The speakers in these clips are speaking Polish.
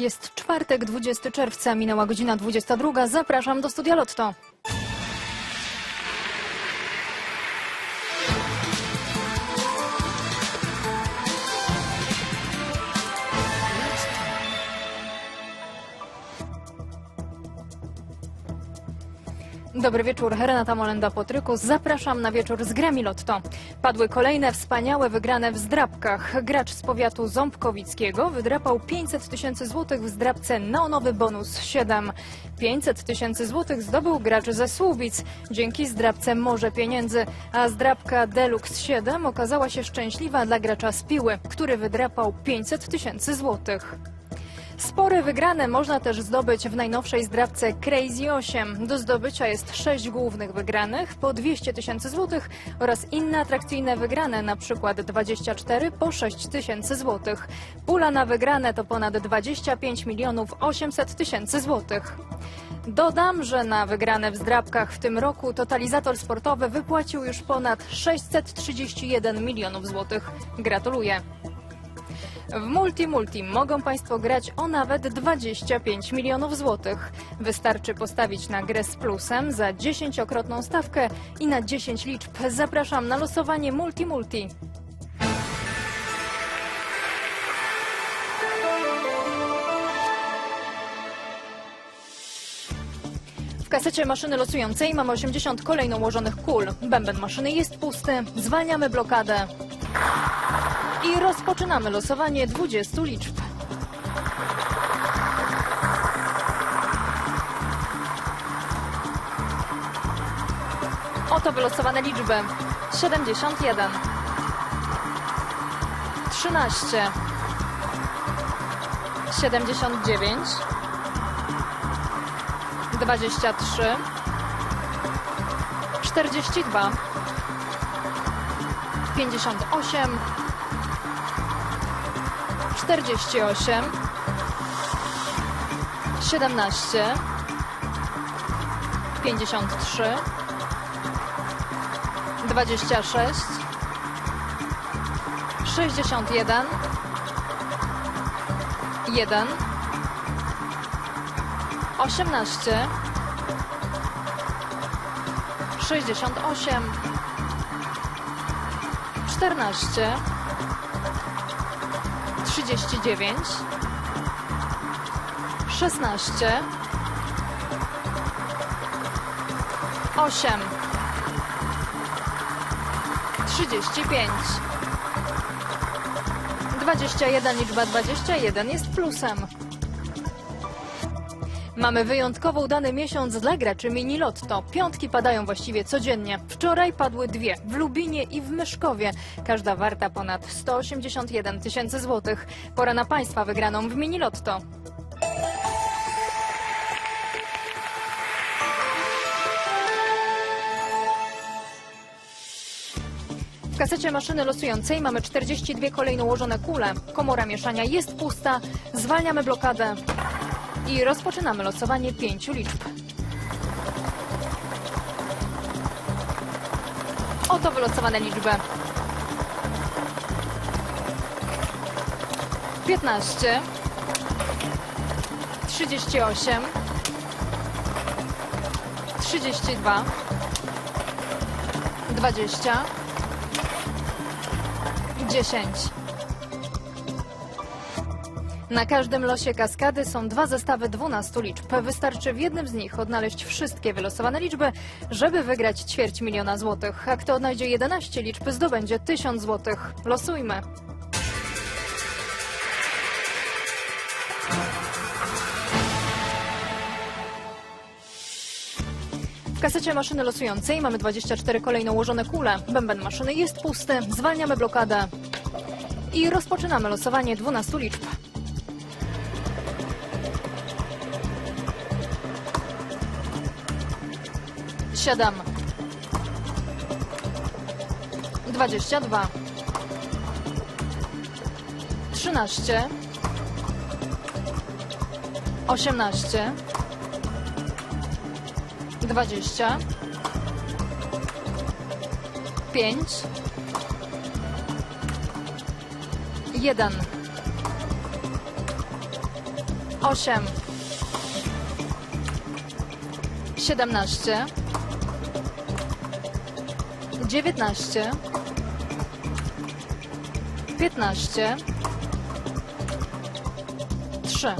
Jest czwartek, 20 czerwca, minęła godzina 22. Zapraszam do studia Lotto. Dobry wieczór, Renata Molenda-Potrykus. Zapraszam na wieczór z grami Lotto. Padły kolejne wspaniałe wygrane w zdrabkach. Gracz z powiatu Ząbkowickiego wydrapał 500 tysięcy złotych w zdrabce Neonowy Bonus 7. 500 tysięcy złotych zdobył gracz ze Słubic dzięki zdrabce Morze Pieniędzy, a zdrabka Deluxe 7 okazała się szczęśliwa dla gracza z Piły, który wydrapał 500 tysięcy złotych. Spore wygrane można też zdobyć w najnowszej zdrabce Crazy 8. Do zdobycia jest sześć głównych wygranych po 200 tysięcy złotych oraz inne atrakcyjne wygrane, przykład 24 po 6 tysięcy złotych. Pula na wygrane to ponad 25 milionów 800 tysięcy złotych. Dodam, że na wygrane w zdrabkach w tym roku totalizator sportowy wypłacił już ponad 631 milionów złotych. Gratuluję. W Multi Multi mogą Państwo grać o nawet 25 milionów złotych. Wystarczy postawić na grę z plusem za 10-krotną stawkę i na 10 liczb. Zapraszam na losowanie Multi Multi. W kasecie maszyny losującej mamy 80 kolejno ułożonych kul. Bęben maszyny jest pusty. Zwalniamy blokadę. I rozpoczynamy losowanie 20 liczb. Oto wylosowane liczby. 71 13 79 23 42 58 48 17 53 26 61 1 18 68 14 39 16 8 35 21 liczba 21 jest plusem. Mamy wyjątkowo udany miesiąc dla graczy mini Lotto. Piątki padają właściwie codziennie. Wczoraj padły dwie w Lubinie i w Myszkowie. Każda warta ponad 181 tysięcy złotych. Pora na Państwa wygraną w mini Lotto. W kasecie maszyny losującej mamy 42 kolejno ułożone kule. Komora mieszania jest pusta. Zwalniamy blokadę. I rozpoczynamy losowanie pięciu liczb. Oto wylosowane liczby. 15 38 32 20 10 na każdym losie kaskady są dwa zestawy 12 liczb. Wystarczy w jednym z nich odnaleźć wszystkie wylosowane liczby, żeby wygrać ćwierć miliona złotych. A kto odnajdzie 11 liczb, zdobędzie 1000 złotych. Losujmy. W kasecie maszyny losującej mamy 24 kolejno ułożone kule. Bęben maszyny jest pusty. Zwalniamy blokadę. I rozpoczynamy losowanie 12 liczb. 7 22 13 18 20 5 1 osiem, siedemnaście, dziewiętnaście, piętnaście, trzy.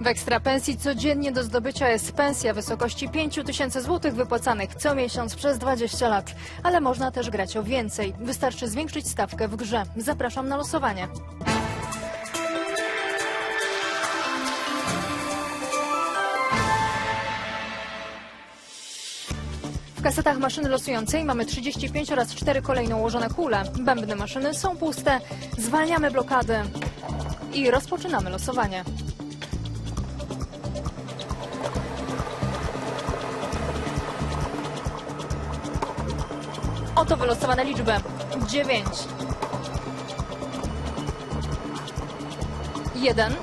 W ekstrapensji codziennie do zdobycia jest pensja w wysokości 5 tysięcy złotych wypłacanych co miesiąc przez 20 lat. Ale można też grać o więcej. Wystarczy zwiększyć stawkę w grze. Zapraszam na losowanie. W kasetach maszyny losującej mamy 35 oraz 4 kolejno ułożone kule. Bębny maszyny są puste. Zwalniamy blokady i rozpoczynamy losowanie. Oto wylosowane liczby. 9. 1.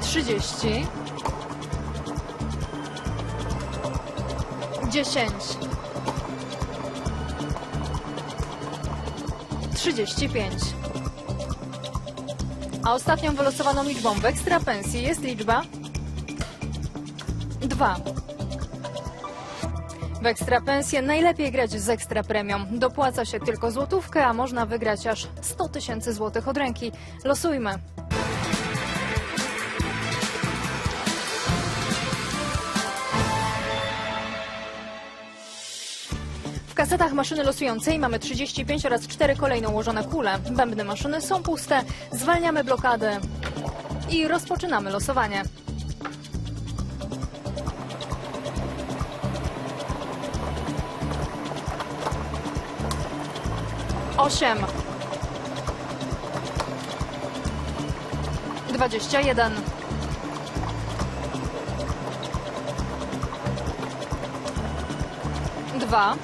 30. 10. 35. A ostatnią wylosowaną liczbą w ekstrapensji jest liczba 2. W ekstrapensję najlepiej grać z ekstra premią. Dopłaca się tylko złotówkę, a można wygrać aż 100 tysięcy złotych od ręki. Losujmy. W kasetach maszyny losującej mamy 35 oraz 4 kolejno ułożone kule. Bębny maszyny są puste. Zwalniamy blokady i rozpoczynamy losowanie. Osiem. Dwadzieścia jeden. Dwa.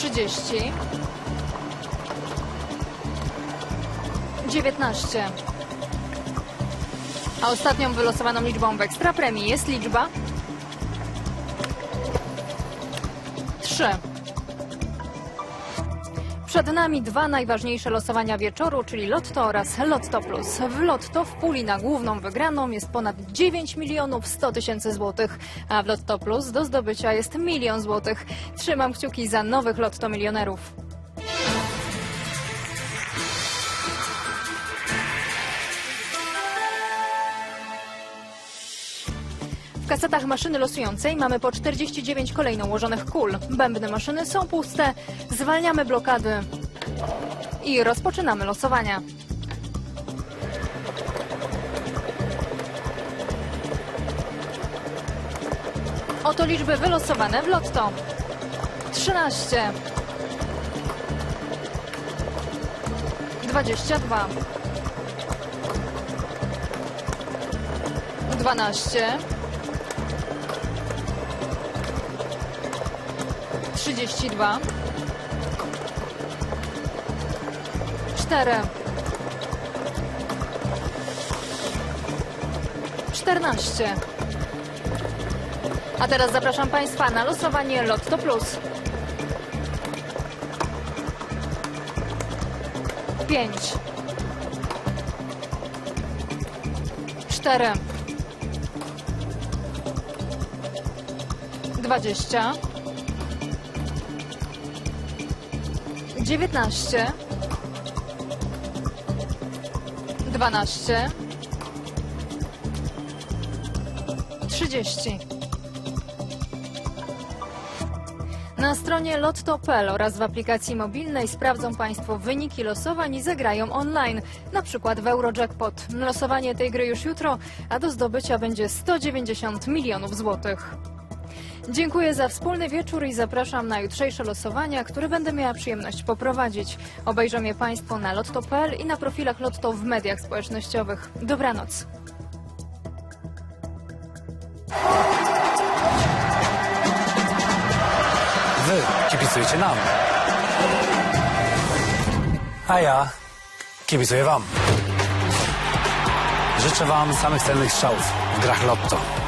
Trzydzieści. Dziewiętnaście. A ostatnią wylosowaną liczbą w ekstra premii jest liczba 3. Przed nami dwa najważniejsze losowania wieczoru, czyli Lotto oraz Lotto Plus. W Lotto w puli na główną wygraną jest ponad 9 milionów 100 tysięcy złotych, a w Lotto Plus do zdobycia jest milion złotych. Trzymam kciuki za nowych Lotto milionerów. Kasetach maszyny losującej mamy po 49 kolejno ułożonych kul. Bębny maszyny są puste. Zwalniamy blokady i rozpoczynamy losowania. Oto liczby wylosowane w lotto. 13 22 12 32 4 14 A teraz zapraszam Państwa na losowanie Lotto Plus. 5 4 20 dziewiętnaście, dwanaście, trzydzieści. Na stronie lotto.pl oraz w aplikacji mobilnej sprawdzą Państwo wyniki losowań i zagrają online, na przykład w Eurojackpot. Losowanie tej gry już jutro, a do zdobycia będzie 190 milionów złotych. Dziękuję za wspólny wieczór i zapraszam na jutrzejsze losowania, które będę miała przyjemność poprowadzić. Obejrzą je Państwo na lotto.pl i na profilach Lotto w mediach społecznościowych. Dobranoc. Wy kibicujecie nam. A ja kibicuję wam. Życzę wam samych celnych strzałów w grach Lotto.